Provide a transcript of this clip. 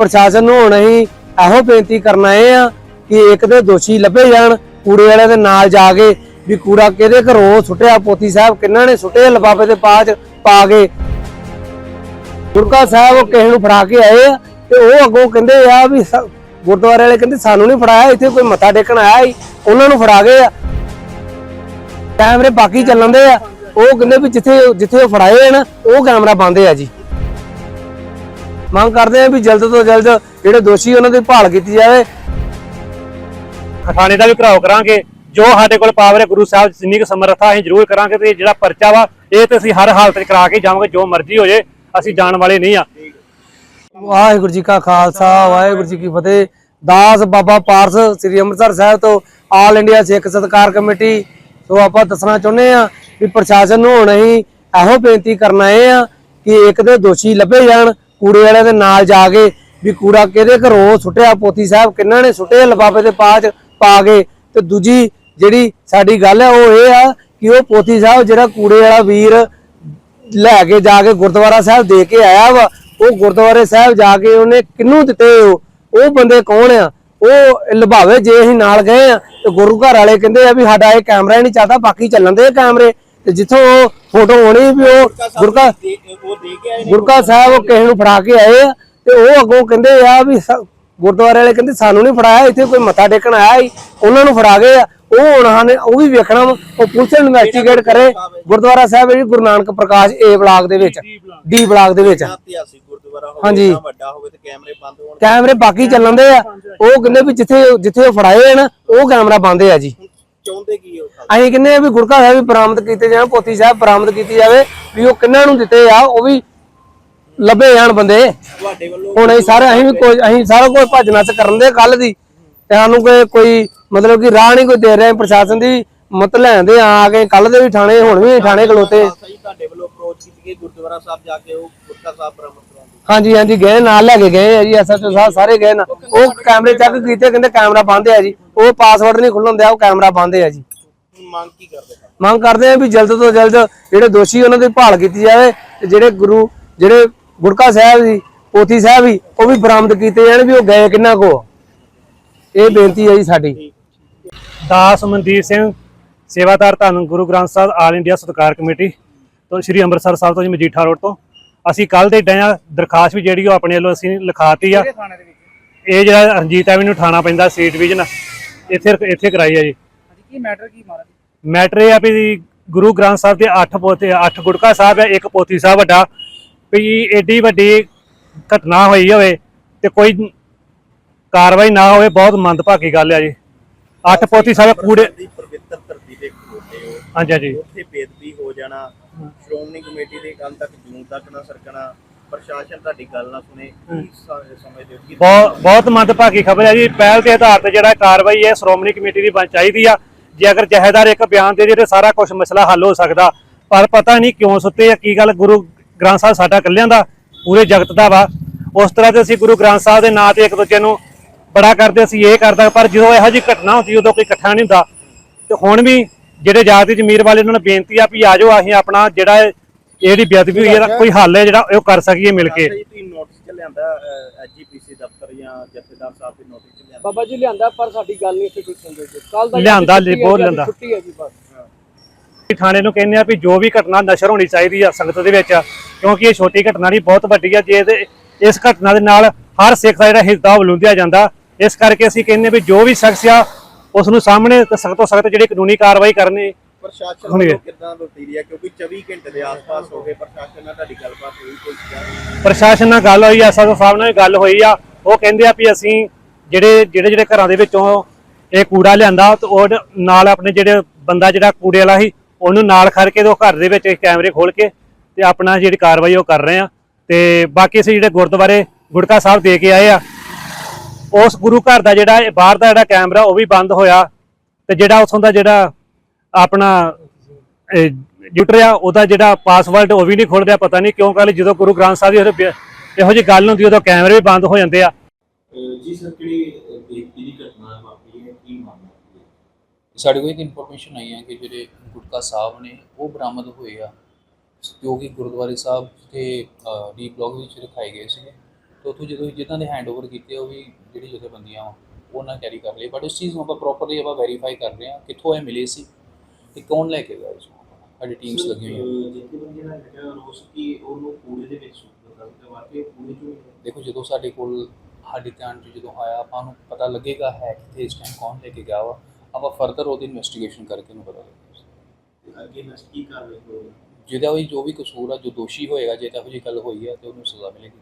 ਪ੍ਰਸ਼ਾਸਨ ਨੂੰ ਹੁਣ ਅਸੀਂ ਇਹੋ ਬੇਨਤੀ ਕਰਨ ਆਏ ਆ ਕਿ ਇੱਕ ਤੇ ਦੋਸ਼ੀ ਲੱਭੇ ਜਾਣ, ਕੂੜੇ ਵਾਲਿਆਂ ਦੇ ਨਾਲ ਜਾ ਕੇ ਵੀ ਕੂੜਾ ਕਿਹਦੇ ਘਰੋਂ ਸੁੱਟਿਆ, ਪੋਤੀ ਸਾਹਿਬ ਕਿੰਨਾਂ ਨੇ ਸੁੱਟਿਆ ਲਿਫਾਫੇ ਦੇ ਪਾਚ ਪਾ ਕੇ। ਗੁਰਕਾ ਸਾਹਿਬ ਉਹ ਕਿਸੇ ਨੂੰ ਫੜਾ ਕੇ ਆਏ ਆ ਤੇ ਉਹ ਅੱਗੋਂ ਕਹਿੰਦੇ ਆ ਵੀ ਗੁਰਦੁਆਰੇ ਵਾਲੇ ਕਹਿੰਦੇ ਸਾਨੂੰ ਨਹੀਂ ਫੜਾਇਆ, ਇੱਥੇ ਕੋਈ ਮੱਥਾ ਟੇਕਣ ਆਇਆ ਸੀ, ਉਹਨਾਂ ਨੂੰ ਫੜਾ ਗਏ ਆ। ਕੈਮਰੇ ਬਾਕੀ ਚੱਲਣ ਦੇ ਆ, ਉਹ ਕਹਿੰਦੇ ਵੀ ਜਿੱਥੇ ਜਿੱਥੇ ਉਹ ਫੜਾਏ ਆ ਉਹ ਕੈਮਰਾ ਬੰਦ ਆ ਜੀ। ਮੰਗ ਕਰਦੇ ਆ ਵੀ ਜਲਦ ਤੋਂ ਜਲਦ ਜਿਹੜੇ ਦੋਸ਼ੀ ਉਹਨਾਂ ਦੀ ਭਾਲ ਕੀਤੀ ਜਾਵੇ। ਥਾਣੇ ਦਾ ਵੀ ਘਰਾਓ ਕਰਾਂਗੇ। ਜੋ ਸਾਡੇ ਕੋਲ ਪਾਵਰ ਹੈ ਗੁਰੂ ਸਾਹਿਬ ਜਿੰਨੀ ਕੁ ਸਮਰੱਥਾ ਅਸੀਂ ਜ਼ਰੂਰ ਕਰਾਂਗੇ ਤੇ ਜਿਹੜਾ ਪਰਚਾ ਵਾ ਇਹ ਤੇ ਅਸੀਂ ਹਰ ਹਾਲਤ 'ਚ ਕਰਾ ਕੇ ਜਾਵਾਂਗੇ ਜੋ ਮਰਜ਼ੀ ਹੋ ਜੇ ਅਸੀਂ ਜਾਣ ਵਾਲੇ ਨਹੀਂ ਆ। ਵਾਹਿਗੁਰੂ ਜੀ ਕਾ ਖਾਲਸਾ ਵਾਹਿਗੁਰੂ ਜੀ ਕੀ ਫਤਿਹ। ਦਾਸ ਬਾਬਾ ਪਾਰਸ ਸ੍ਰੀ ਅੰਮ੍ਰਿਤਸਰ ਸਾਹਿਬ ਤੋਂ ਆਲ ਇੰਡੀਆ ਸਿੱਖ ਸਤਕਾਰ ਕਮੇਟੀ ਸੋ ਆਪਾਂ ਦੱਸਣਾ ਚਾਹੁੰਦੇ ਆ ਕਿ ਪ੍ਰਸ਼ਾਸਨ ਨੂੰ ਹੁਣ ਅਸੀਂ ਇਹੋ ਬੇਨਤੀ ਕਰਨ ਆਏ ਆ ਕਿ ਇੱਕ ਤੇ ਦੋਸ਼ੀ ਲੱਭੇ ਜਾਣ ਕੂੜੇ ਵਾਲਿਆਂ ਦੇ ਨਾਲ ਜਾ ਕੇ ਵੀ ਕੂੜਾ ਕਿਹਦੇ ਘਰੋਂ ਸੁੱਟਿਆ, ਪੋਤੀ ਸਾਹਿਬ ਕਿੰਨਾਂ ਨੇ ਸੁੱਟਿਆ ਲਿਫਾਫੇ ਦੇ ਪਾਚ ਪਾ ਕੇ। ਤੇ ਦੂਜੀ ਜਿਹੜੀ ਸਾਡੀ ਗੱਲ ਹੈ, ਉਹ ਇਹ ਆ ਕਿ ਉਹ ਪੋਤੀ ਸਾਹਿਬ ਜਿਹੜਾ ਕੂੜੇ ਵਾਲਾ ਵੀਰ ਲੈ ਕੇ ਜਾ ਕੇ ਗੁਰਦੁਆਰਾ ਸਾਹਿਬ ਦੇ ਕੇ ਆਇਆ ਵਾ, ਉਹ ਗੁਰਦੁਆਰੇ ਸਾਹਿਬ ਜਾ ਕੇ ਉਹਨੇ ਕਿੰਨੂੰ ਦਿੱਤੇ ਉਹ? ਬੰਦੇ ਕੌਣ ਆ? ਉਹ ਲਭਾਵੇ ਜੇ ਅਸੀਂ ਨਾਲ ਗਏ ਆ, ਤੇ ਗੁਰੂ ਘਰ ਵਾਲੇ ਕਹਿੰਦੇ ਆ ਵੀ ਸਾਡਾ ਇਹ ਕੈਮਰਾ ਹੀ ਨਹੀਂ ਚੱਲਦਾ, ਬਾਕੀ ਚੱਲਣ ਦੇ ਕੈਮਰੇ। ਤੇ ਜਿੱਥੋਂ ਫੋਟੋ ਹੋਣੀ ਵੀ ਉਹ ਗੁਰਕਾ ਗੁਰਕਾ ਸਾਹਿਬ ਉਹ ਕਿਸੇ ਨੂੰ ਫੜਾ ਕੇ ਆਏ ਆ ਤੇ ਉਹ ਅੱਗੋਂ ਕਹਿੰਦੇ ਆ ਵੀ ਗੁਰਦੁਆਰੇ ਵਾਲੇ ਕਹਿੰਦੇ ਸਾਨੂੰ ਨਹੀਂ ਫੜਾਇਆ ਇੱਥੇ ਕੋਈ ਮੱਥਾ ਟੇਕਣ ਆਇਆ ਸੀ ਉਹਨਾਂ ਨੂੰ ਫੜਾ ਗਏ ਆ। ਉਹ ਹੁਣ ਨੇ ਉਹ ਵੀ ਵੇਖਣਾ ਉਹ ਪੁਲਿਸ ਇਨਵੈਸਟੀਗੇਟ ਕਰੇ ਗੁਰਦੁਆਰਾ ਸਾਹਿਬ ਜਿਹੜੀ ਗੁਰੂ ਨਾਨਕ ਪ੍ਰਕਾਸ਼ ਏ ਬਲਾਕ ਦੇ ਵਿੱਚ ਡੀ ਬਲਾਕ ਦੇ ਵਿੱਚ। ਹਾਂਜੀ। ਕੈਮਰੇ ਬਾਕੀ ਚੱਲਣ ਦੇ ਆ। ਉਹ ਕਹਿੰਦੇ ਵੀ ਜਿੱਥੇ ਜਿੱਥੇ ਉਹ ਫੜਾਏ ਆ ਨਾ ਉਹ ਕੈਮਰਾ ਬੰਦ ਆ ਜੀ। ਚਾਹੁੰਦੇ ਕੀ ਅਸੀਂ ਕਹਿੰਦੇ ਆ ਵੀ ਗੁਰਕਾ ਸਾਹਿਬ ਵੀ ਬਰਾਮਦ ਕੀਤੇ ਜਾਣ ਪੋਤੀ ਸਾਹਿਬ ਬਰਾਮਦ ਕੀਤੀ ਜਾਵੇ ਵੀ ਉਹ ਕਿੰਨਾਂ ਨੂੰ ਦਿੱਤੇ ਆ ਉਹ ਵੀ ਲੱਭੇ ਜਾਣ ਬੰਦੇ। ਤੁਹਾਡੇ ਵੱਲੋਂ ਹੁਣ ਅਸੀਂ ਸਾਰੇ ਅਸੀਂ ਵੀ ਕੋਈ ਅਸੀਂ ਸਾਰਾ ਕੁਝ ਭੱਜ ਨੱਸ ਕਰਨ ਦੇ ਕੱਲ ਦੀ। ਤੇ ਸਾਨੂੰ ਕੋਈ ਕੋਈ ਮਤਲਬ ਕਿ ਰਾਹ ਨਹੀਂ ਕੋਈ ਦੇ ਰਿਹਾ ਪ੍ਰਸ਼ਾਸਨ ਦੀ ਮਤ ਲੈਂਦੇ ਆ ਕੇ ਕੱਲ ਦੇ ਵੀ ਥਾਣੇ ਹੁਣ ਵੀ ਥਾਣੇ ਖਲੋਤੇ। ਸਹੀ ਤੁਹਾਡੇ ਵੱਲੋਂ ਅਪਰੋਚ ਕੀਤੀ ਗਈ ਗੁਰਦੁਆਰਾ ਸਾਹਿਬ ਜਾ ਕੇ ਉਹ ਗੁਰਕਾ ਸਾਹਿਬ ਬਰਾਮਦ ਕਰਾਉਂਦੇ ਹਾਂਜੀ ਹਾਂਜੀ ਗਏ ਨਾਲ ਲੈ ਕੇ ਗਏ ਆ ਜੀ ਐਸਐਚਓ ਸਾਹਿਬ ਸਾਰੇ ਗਏ ਨਾ। ਉਹ ਕੈਮਰੇ ਚੈੱਕ ਕੀਤੇ ਕਹਿੰਦੇ ਕੈਮਰਾ ਬੰਦ ਆ ਜੀ। ਉਹ ਪਾਸਵਰਡ ਨਹੀਂ ਖੁੱਲਣ ਦਿਆ ਉਹ ਕੈਮਰਾ ਬੰਦ ਆ ਜੀ। ਮੰਗ ਕੀ ਕਰਦੇ ਸਨ ਮੰਗ ਕਰਦੇ ਆ ਵੀ ਜਲਦ ਤੋਂ ਜਲਦ ਜਿਹੜੇ ਦੋਸ਼ੀ ਉਹਨਾਂ ਦੀ ਭਾਲ ਕੀਤੀ ਜਾਵੇ ਤੇ ਜਿਹੜੇ ਗੁਰੂ ਜਿਹੜੇ ਗੁਰਕਾ ਸਾਹਿਬ ਜੀ ਪੋਥੀ ਸਾਹਿਬ ਵੀ ਉਹ ਵੀ ਬਰਾਮਦ ਕੀਤੇ ਜਾਣ ਵੀ ਉਹ ਗਏ ਕਿੰਨਾ ਕੋ। ਇਹ ਬੇਨਤੀ ਹੈ ਜੀ ਸਾਡੀ। ਦਾਸ ਮਨਦੀਪ ਸਿੰਘ ਸੇਵਾਦਾਰ ਧੰਨ ਗੁਰੂ ਗ੍ਰੰਥ ਸਾਹਿਬ ਆਲ ਇੰਡੀਆ ਸਤਕਾਰ ਕਮੇਟੀ ਤੋਂ ਸ੍ਰੀ ਅੰਮ੍ਰਿਤਸਰ ਸਾਹਿਬ ਤੋਂ ਜੀ ਮਜੀਠਾ ਰੋਡ ਤੋਂ। ਅਸੀਂ ਕੱਲ ਦੇ ਡਿਆ ਦਰਖਾਸਤ ਵੀ ਜਿਹੜੀ ਉਹ ਆਪਣੇ ਵੱਲੋਂ ਅਸੀਂ ਲਿਖਾਤੀ ਆ। ਇਹ ਜਿਹੜਾ ਰਣਜੀਤ ਐਵਨਿਊ ਥਾਣਾ ਪੈਂਦਾ ਸੀ ਡਿਵੀਜ਼ਨ ਇੱਥੇ ਇੱਥੇ ਕਰਾਈ ਆ ਜੀ। ਕੀ ਮੈਟਰ ਕੀ ਮਾਰਾ ਮੈਟਰ ਇਹ ਆ ਵੀ ਗੁਰੂ ਗ੍ਰੰਥ ਸਾਹਿਬ ਦੇ 8 ਪੋਤੇ 8 ਗੁਟਕਾ ਸਾਹਿਬ ਹੈ ਇੱਕ ਪੋਥੀ ਸਾਹਿਬ ਵੱਡਾ ਵੀ ਏਡੀ ਵੱਡੀ ਘਟਨਾ ਹੋਈ ਹੋਵੇ ਤੇ ਕੋਈ ਕਾਰਵਾਈ ਨਾ ਹੋਵੇ ਬਹੁਤ ਮੰਦਭਾਗੀ ਗੱਲ ਆ ਜੀ। 8 ਪੋਥੀ ਸਾਹਿਬ ਕੂੜੇ ਪਵਿੱਤਰ ਧਰਤੀ ਹੋ। ਹਾਂਜੀ ਹਾਂਜੀ। ਉੱਥੇ ਬੇਦਬੀ ਹੋ ਜਾਣਾ। ਸ਼੍ਰੋਮਣੀ ਕਮੇਟੀ ਦੇ ਕੱਲ ਤੱਕ ਜੂਨ ਤੱਕ ਨਾ ਸਰਕਣਾ। ਪ੍ਰਸ਼ਾਸਨ ਤੁਹਾਡੀ ਗੱਲ ਨਾ ਸੁਣੇ। ਸਮਝਦੇ ਹੋ? ਬਹੁਤ ਬਹੁਤ ਮੰਦਭਾਗੀ ਖਬਰ ਹੈ ਜੀ। ਪਹਿਲ ਦੇ ਆਧਾਰ ਤੇ ਜਿਹੜਾ ਕਾਰਵਾਈ ਹੈ ਸ਼੍ਰੋਮਣੀ ਕਮੇਟੀ ਦੀ ਬਣ ਚਾਹੀਦੀ ਆ। ਜੇ ਅਗਰ ਜਹੇਦਾਰ ਇੱਕ ਬਿਆਨ ਦੇ ਦੇ ਤੇ ਸਾਰਾ ਕੁਝ ਮਸਲਾ ਹੱਲ ਹੋ ਸਕਦਾ, ਪਰ ਪਤਾ ਨਹੀਂ ਕਿਉਂ ਸੁੱਤੇ ਆ, ਕੀ ਗੱਲ ਗੁਰੂ ਗ੍ਰੰਥ ਸਾਹਿਬ ਸਾਡਾ ਇਕੱਲਿਆਂ ਦਾ, ਪੂਰੇ ਜਗਤ ਦਾ ਵਾ। ਉਸ ਤਰ੍ਹਾਂ ਤੇ ਅਸੀਂ ਗੁਰੂ ਗ੍ਰੰਥ ਸਾਹਿਬ ਦੇ ਨਾਂ ਤੇ ਇੱਕ ਦੂਜੇ ਨੂੰ ਬੜਾ ਕਰਦੇ, ਅਸੀਂ ਇਹ ਕਰਦਾ, ਪਰ ਜਦੋਂ ਇਹੋ ਜਿਹੀ ਘਟਨਾ ਹੁੰਦੀ, ਉਦੋਂ ਕੋਈ ਇਕੱਠਾ ਨਹੀਂ ਹੁੰਦਾ। ਤੇ ਹੁਣ ਵੀ ਜਿਹੜੇ ਜਾਤੀ ਜ਼ਮੀਰ ਵਾਲੇ ਉਹਨਾਂ ਨੂੰ ਬੇਨਤੀ ਆ ਵੀ ਆਜੋ ਅਸੀਂ ਆਪਣਾ ਜਿਹੜਾ ਇਹ ਬੇਅਦਬੀ ਹੋਈ ਇਹਦਾ ਕੋਈ ਹੱਲ ਹੈ ਜਿਹੜਾ ਉਹ ਕਰ ਸਕੀਏ ਮਿਲ ਕੇ। ਲਿਆਂਦਾ ਐਜੀਪੀਸੀ ਦਫ਼ਤਰ ਜਾਂ ਜਥੇਦਾਰ ਸਾਹਿਬ ਦੇ ਨੋਟਿਸ ਚ ਲਿਆਂਦਾ? ਬਾਬਾ ਜੀ ਲਿਆਂਦਾ ਪਰ ਸਾਡੀ ਗੱਲ ਨਹੀਂ ਇੱਥੇ ਕੋਈ ਸੁਣਦੇ ਕੱਲ ਦਾ ਲਿਆਂਦਾ ਜੀ, ਬਹੁਤ ਲਿਆਂਦਾ। ਛੁੱਟੀ ਹੈ ਜੀ ਬਸ। ਥਾਣੇ ਨੂੰ ਕਹਿੰਦੇ ਆ ਵੀ ਜੋ ਵੀ ਘਟਨਾ ਨਸ਼ਰ ਹੋਣੀ ਚਾਹੀਦੀ ਆ ਸੰਗਤ ਦੇ ਵਿੱਚ ਕਿਉਂਕਿ ਇਹ ਛੋਟੀ ਘਟਨਾ ਨਹੀਂ ਬਹੁਤ ਵੱਡੀ ਆ। ਜੇ ਇਸ ਘਟਨਾ ਦੇ ਨਾਲ ਹਰ ਸਿੱਖ ਦਾ ਜਿਹੜਾ ਹਿੱਸਾ ਉਹ ਲੁੰਦਿਆ ਜਾਂਦਾ ਇਸ ਕਰਕੇ ਅਸੀਂ ਕਹਿੰਦੇ ਵੀ ਜੋ ਵੀ ਸ਼ਖਸ ਆ ਉਸ ਨੂੰ ਸਾਹਮਣੇ ਸਖਤ ਤੋਂ ਸਖਤ ਜਿਹੜੀ ਕਾਨੂੰਨੀ ਕਾਰਵਾਈ ਕਰਨੀ ਪ੍ਰਸ਼ਾਸਨ ਹੁਣੇ। ਵੱਲੋਂ ਕਿੱਦਾਂ ਵਰਤੀ ਹੈ? ਕਿਉਂਕਿ 24 ਘੰਟੇ ਦੇ ਆਸ-ਪਾਸ ਹੋ ਗਏ ਪ੍ਰਸ਼ਾਸਨ ਨਾਲ ਤੁਹਾਡੀ ਗੱਲਬਾਤ ਹੋਈ ਕੋਈ ਕਿਹਾ ਪ੍ਰਸ਼ਾਸਨ ਨਾਲ ਗੱਲ ਹੋਈ ਆ ਸਦਰ ਸਾਹਿਬ ਨਾਲ ਗੱਲ ਹੋਈ ਆ। ਉਹ ਕਹਿੰਦੇ ਆ ਵੀ ਅਸੀਂ ਜਿਹੜੇ ਜਿਹੜੇ ਜਿਹੜੇ ਘਰਾਂ ਦੇ ਵਿੱਚੋਂ ਇਹ ਕੂੜਾ ਲਿਆਂਦਾ ਤੇ ਉਹ ਨਾਲ ਆਪਣੇ ਜਿਹੜੇ ਬੰਦਾ ਜਿਹੜਾ ਕੂੜੇ ਵਾਲਾ ਸੀ ਉਹਨੂੰ ਨਾਲ ਖੜ ਕੇ ਉਹ ਘਰ ਦੇ ਵਿੱਚ ਕੈਮਰੇ ਖੋਲ ਕੇ ਤੇ ਆਪਣਾ ਜਿਹੜੀ ਕਾਰਵਾਈ ਉਹ ਕਰ ਰਹੇ ਆ। ਤੇ ਬਾਕੀ ਅਸੀਂ ਜਿਹੜੇ ਗੁਰਦੁਆਰੇ ਗੁੜਕਾ ਸਾਹਿਬ ਦੇ ਕੇ ਆਏ ਆ ਉਸ ਗੁਰੂ ਘਰ ਦਾ ਜਿਹੜਾ ਬਾਹਰ ਦਾ ਜਿਹੜਾ ਕੈਮਰਾ ਉਹ ਵੀ ਬੰਦ ਹੋਇਆ ਤੇ ਜਿਹੜਾ ਉਥੋਂ ਦਾ ਜਿਹੜਾ ਆਪਣਾ ਜੁਟਰਿਆ ਉਹਦਾ ਜਿਹੜਾ ਪਾਸਵਰਡ ਉਹ ਵੀ ਨਹੀਂ ਖੁੱਲ ਰਿਹਾ ਪਤਾ ਨਹੀਂ ਕਿਉਂ ਕੱਲ ਜਦੋਂ ਗੁਰੂ ਗ੍ਰੰਥ ਸਾਹਿਬ ਦੀ ਇਹੋ ਜਿਹੀ ਗੱਲ ਹੁੰਦੀ ਉਦੋਂ ਕੈਮਰੇ ਵੀ ਬੰਦ ਹੋ ਜਾਂਦੇ ਆ। ਜੀ ਸਰ ਜਿਹੜੀ ਬੇਇੱਜ਼ਤੀ ਦੀ ਘਟਨਾ ਵਾਪਰੀ ਹੈ? ਕੀ ਮਾਮਲਾ ਹੈ? ਸਾਡੇ ਕੋਲ ਇੱਕ ਇਨਫੋਰਮੇਸ਼ਨ ਆਈ ਹੈ ਕਿ ਜਿਹੜੇ ਗੁਟਕਾ ਸਾਹਿਬ ਨੇ ਉਹ ਬਰਾਮਦ ਹੋਏ ਆ। ਜੋ ਕਿ ਗੁਰਦੁਆਰੇ ਸਾਹਿਬ ਤੇ ਡੀ ਬਲਾਕ ਵਿੱਚ ਰਖਾਏ ਗਏ ਸੀ ਤੇ ਉੱਥੋਂ ਜਦੋਂ ਜਿਨ੍ਹਾਂ ਨੇ ਹੈਂਡਓਵਰ ਕੀਤੇ ਉਹ ਵੀ ਜਿਹੜੀ ਜਥੇਬੰਦੀਆਂ ਵਾ ਉਹਨਾਂ ਕੈਰੀ ਕਰ ਲਈ ਬਟ ਇਸ ਚੀਜ਼ ਨੂੰ ਆਪਾਂ ਪ੍ਰੋਪਰਲੀ ਆਪਾਂ ਵੈਰੀਫਾਈ ਕਰ ਰਹੇ ਹਾਂ ਕਿੱਥੋਂ ਇਹ ਮਿਲੇ ਸੀ। ਤੇ ਕੌਣ ਲੈ ਕੇ ਗਿਆ ਇਸ ਨੂੰ? ਸਾਡੀ ਟੀਮਸ ਲੱਗੀਆਂ ਹੋਈਆਂ। ਜਿੱਥੇ ਬੰਦੇ ਦਾ ਹੈਗਾ ਰੋਸ ਕਿ ਉਹਨੂੰ ਕੂੜੇ ਦੇ ਵਿੱਚ ਸੁੱਟ ਦਿੱਤਾ ਤੇ ਵਾਕਈ ਕੂੜੇ ਚੋਂ। ਦੇਖੋ ਜਦੋਂ ਸਾਡੇ ਕੋਲ ਸਾਡੇ ਧਿਆਨ 'ਚ ਜਦੋਂ ਆਇਆ ਆਪਾਂ ਨੂੰ ਪਤਾ ਲੱਗੇਗਾ ਹੈ ਕਿੱਥੇ ਇਸ ਟਾਈਮ ਕੌਣ ਲੈ ਕੇ ਗਿਆ ਵਾ। ਆਪਾਂ ਫਰਦਰ ਉਹਦੀ ਇਨਵੈਸਟੀਗੇਸ਼ਨ ਕਰਕੇ ਨੂੰ ਪਤਾ ਲੱਗੇਗਾ ਅੱਗੇ ਨੈਕਸਟ ਕੀ ਕਰ ਰਹੇ ਹੋ ਜਿਹਦਾ ਵੀ ਜੋ ਵੀ ਕਸੂਰ ਆ ਜੋ ਦੋਸ਼ੀ ਹੋਏਗਾ ਜੇ ਤਾਂ ਇਹੋ ਜਿਹੀ ਗੱਲ ਹੋਈ ਹੈ ਤੇ ਉਹਨੂੰ ਸਜ਼ਾ ਮਿਲੇਗੀ।